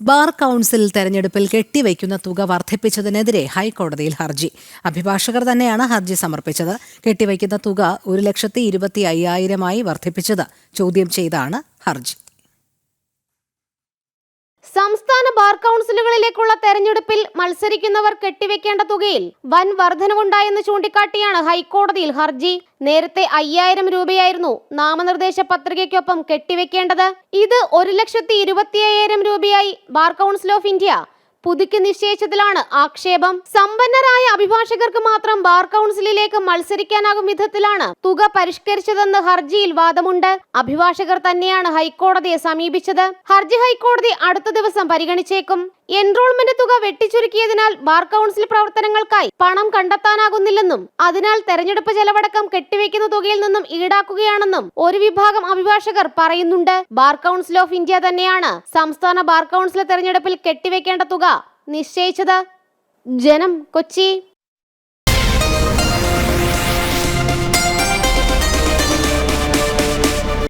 Bar council തെരഞ്ഞെടുപ്പിൽ കെട്ടിവയ്ക്കുന്ന തുക വർദ്ധിപ്പിച്ചതിനെതിരെ ഹൈക്കോടതിയിൽ ഹർജി. അഭിഭാഷകർ തന്നെയാണ് ഹർജി സമർപ്പിച്ചത്. കെട്ടിവയ്ക്കുന്ന തുക ഒരു ലക്ഷത്തി ഇരുപത്തി അയ്യായിരമായി വർദ്ധിപ്പിച്ചത്. ചോദ്യം ചെയ്താണ് ഹർജി. സംസ്ഥാന ബാർ കൗൺസിലുകളിലേക്കുള്ള തെരഞ്ഞെടുപ്പിൽ മത്സരിക്കുന്നവർ കെട്ടിവെക്കേണ്ട തുകയിൽ വൻ വർധനവുണ്ടായെന്ന് ചൂണ്ടിക്കാട്ടിയാണ് ഹൈക്കോടതിയിൽ ഹർജി. നേരത്തെ അയ്യായിരം രൂപയായിരുന്നു നാമനിർദ്ദേശ പത്രികയ്ക്കൊപ്പം കെട്ടിവെക്കേണ്ടത്. ഇത് ഒരു ലക്ഷത്തി ഇരുപത്തി അയ്യായിരം രൂപയായി ബാർ കൗൺസിൽ ഓഫ് ഇന്ത്യ പുതുക്കി നിശ്ചയിച്ചതിലാണ് ആക്ഷേപം. സമ്പന്നരായ അഭിഭാഷകർക്ക് മാത്രം ബാർ കൗൺസിലിലേക്ക് മത്സരിക്കാനാകും വിധത്തിലാണ് തുക പരിഷ്കരിച്ചതെന്ന് ഹർജിയിൽ വാദമുണ്ട്. അഭിഭാഷകർ തന്നെയാണ് ഹൈക്കോടതിയെ സമീപിച്ചത്. ഹർജി ഹൈക്കോടതി അടുത്ത ദിവസം പരിഗണിച്ചേക്കും. എൻറോൾമെന്റ് തുക വെട്ടിച്ചുരുക്കിയതിനാൽ ബാർ കൗൺസിൽ പ്രവർത്തനങ്ങൾക്കായി പണം കണ്ടെത്താനാകുന്നില്ലെന്നും അതിനാൽ തെരഞ്ഞെടുപ്പ് ചെലവടക്കം കെട്ടിവെക്കുന്ന തുകയിൽ നിന്നും ഈടാക്കുകയാണെന്നും ഒരു വിഭാഗം അഭിഭാഷകർ പറയുന്നുണ്ട്. ബാർ കൗൺസിൽ ഓഫ് ഇന്ത്യ തന്നെയാണ് സംസ്ഥാന ബാർ കൗൺസിൽ തെരഞ്ഞെടുപ്പിൽ കെട്ടിവെക്കേണ്ട തുക നിശ്ചയിച്ചത്. ജനം കൊച്ചി.